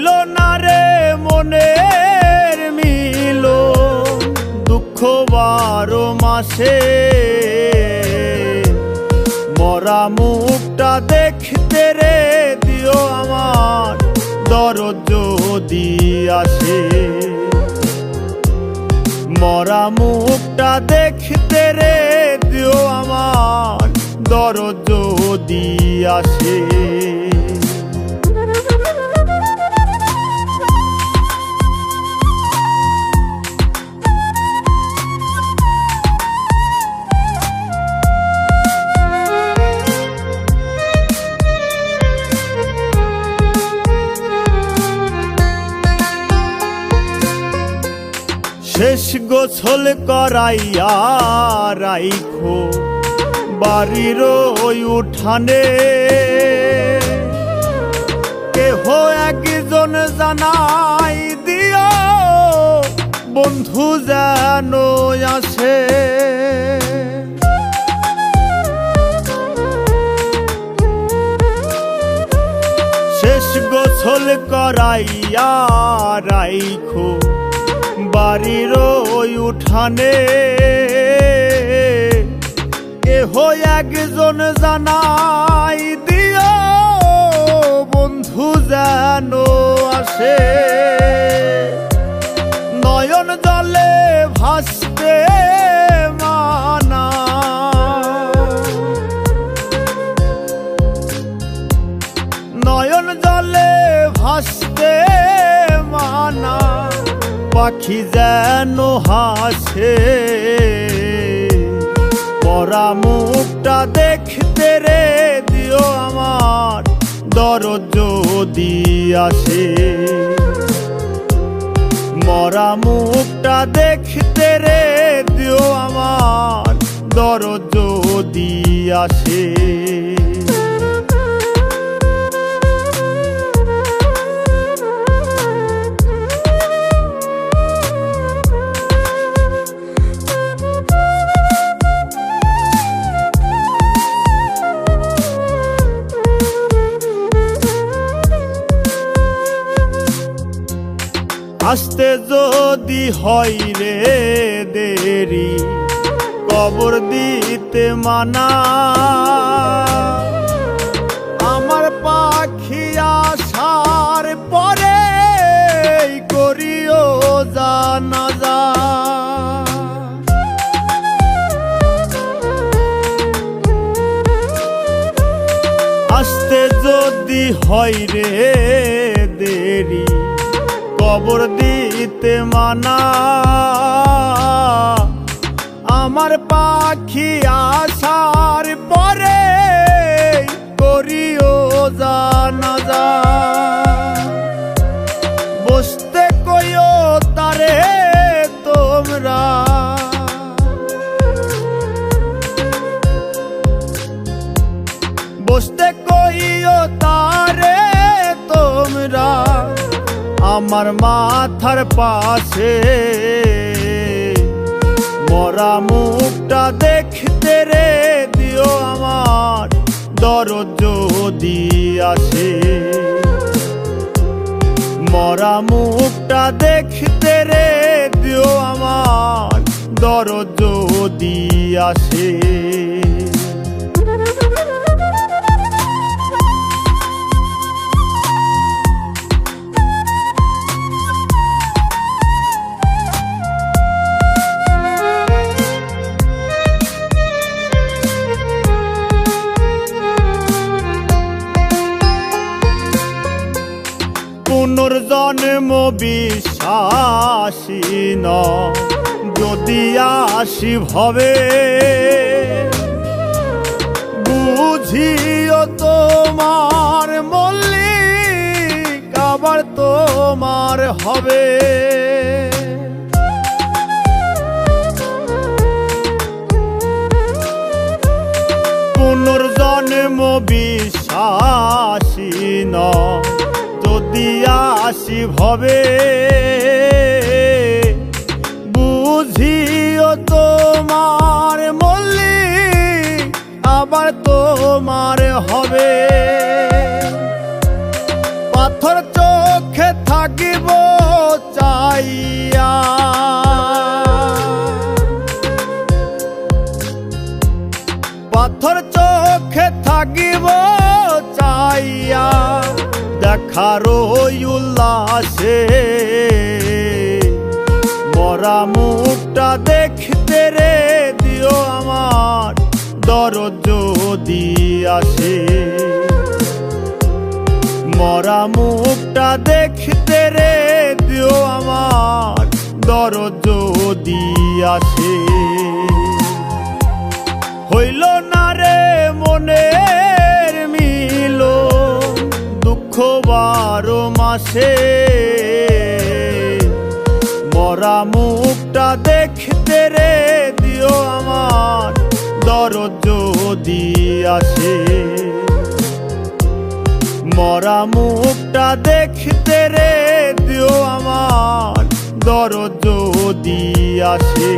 হইল না রে মনের মিল। দুঃখ বারো মাসে মরা মুখটা দেখতে রে দিও আমার দরদ যদি আসে। মরা মুখটা দেখতে রে দিও আমার দরদ যদি আসে। শেষ গোছল করাইয়া রাইখো বাড়ির ওই উঠানে। কেহ একজন জানাই দিও, বন্ধু যেন আসে। শেষ গোছল করাইয়া রাইখো বাড়ির ওই উঠানে। এহ একজন জানাই দিও বন্ধু যেন আসে। নয়ন জলে ভাসতে পাখি যেন হাসে। পরা মুখটা দেখতে রে দিও আমার দরদ যদি আসে। মরা মুখটা দেখতে রে দিও আমার দরদ যদি আসে। আসতে যদি হয় রে দেরি, কবর দিতে মানা। আমার পাখি আসার পরে করিও জানা যা আসতে যদি হয় রে কবর দিতে মানা। আমার পাখি আসার পরে করিও জানা যা। আমার মাথার পাশে। মরা মুখটা দেখতে রে, দিও আমার দরদ যদি আসে। মরা মুখটা দেখতে রে, দিও আমার দরদ যদি আসে। পুনর্জন্ম বিশ্বাসী ন যদি আসি ভবে বুঝিও তোমার মল্লিক আবার তোমার হবে। পুনর্জন্ম বিশ্বাসী ন আসি ভবে। বুঝিও তোমার মল্লি, আবার তোমার হবে। পাথর চোখে থাকিব চাইয়া। পাথর চোখে থাকিব দেখার উল্লাসে। মরা মুখটা দেখতে রে, দিও আমার দরদ যদি আসে। মরা মুখটা দেখতে রে, দিও আমার দরদ যদি আসে। হইল মাসে মরা মুখটা দেখতে রে দিও আমার, দরদ যদি আসে। মরা মুখটা দেখতে রে দিও আমার, দরদ যদি আসে।